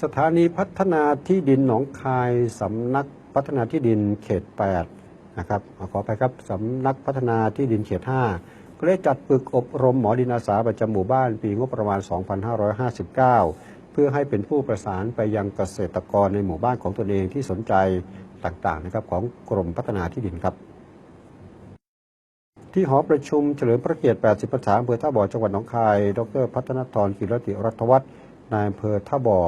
สถานีพัฒนาที่ดินหนองคายสำนักพัฒนาที่ดินเขต 8 นะครับขอไปครับสำนักพัฒนาที่ดินเขต 5 ก็ได้จัดฝึกอบรมหมอดินอาสาประจำหมู่บ้านปีงบประมาณ 2559 เพื่อให้เป็นผู้ประสานไปยังเกษตรกรในหมู่บ้านของตนเองที่สนใจต่างๆนะครับของกรมพัฒนาที่ดินครับ ที่หอประชุมเฉลิมพระเกียรติ 80 พรรษาอำเภอท่าบ่อจังหวัดหนองคาย ดร พัฒนทรกิรติรัตวัฒน์นายอำเภอท่าบ่อ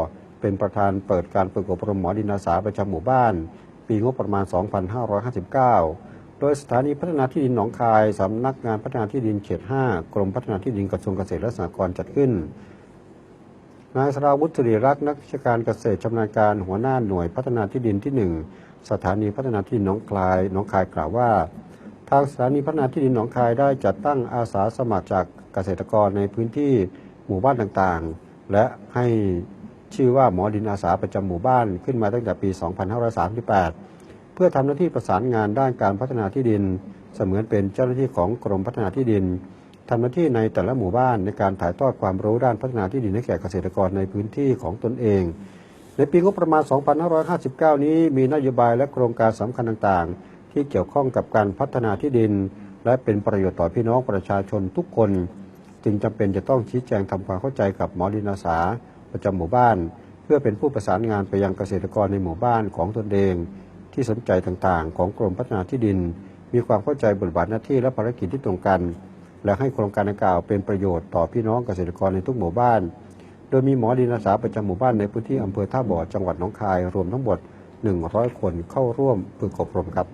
เป็นประธานเปิดการฝึกอบรมหมอดินอาสาประจำหมู่บ้าน ปีงบประมาณ 2559 โดยสถานีพัฒนาที่ดินหนองคาย สำนักงานพัฒนาที่ดินเขต 5 กรมพัฒนาที่ดินกระทรวงเกษตรและสหกรณ์จัดขึ้น นายสราวุฒิสิริรักษ์นักวิชาการเกษตรชำนาญการหัวหน้าหน่วยพัฒนาที่ดินที่ 1 สถานีพัฒนาที่ดินหนองคายหนองคายกล่าวว่า ทางสถานีพัฒนาที่ดินหนองคายได้จัดตั้งอาสาสมัครจากเกษตรกรในพื้นที่หมู่บ้านต่างๆ และให้ ชื่อว่าหมอดินอาสาประจำหมู่บ้านขึ้นมาตั้งแต่ปี 2538 เพื่อทำหน้าที่ประสานงานด้านการพัฒนาที่ดิน เสมือนเป็นเจ้าหน้าที่ของกรมพัฒนาที่ดินทำหน้าที่ในแต่ละหมู่บ้านในการถ่ายทอดความรู้ด้านพัฒนาที่ดินให้แก่เกษตรกรในพื้นที่ของตนเอง ในปีงบประมาณ 2559 นี้มีนโยบายและโครงการสำคัญต่างๆ ที่เกี่ยวข้องกับการพัฒนาที่ดิน และเป็นประโยชน์ต่อพี่น้องประชาชนทุกคน จึงจำเป็นจะต้องชี้แจงทำความเข้าใจกับหมอดินอาสา ประจำหมู่บ้าน เพื่อเป็นผู้ประสานงานไปยังเกษตรกรในหมู่บ้านของตนเอง ที่สนใจต่างๆ ของกรมพัฒนาที่ดิน มีความเข้าใจบทบาทหน้าที่และภารกิจที่ตรงกัน และให้โครงการดังกล่าวเป็นประโยชน์ต่อพี่น้องเกษตรกรในทุกหมู่บ้าน โดยมีหมอดินอาสาประจำหมู่บ้านในพื้นที่อำเภอท่าบ่อจังหวัดหนองคายรวมทั้งหมด 100 คนเข้าร่วมฝึกอบรมครับ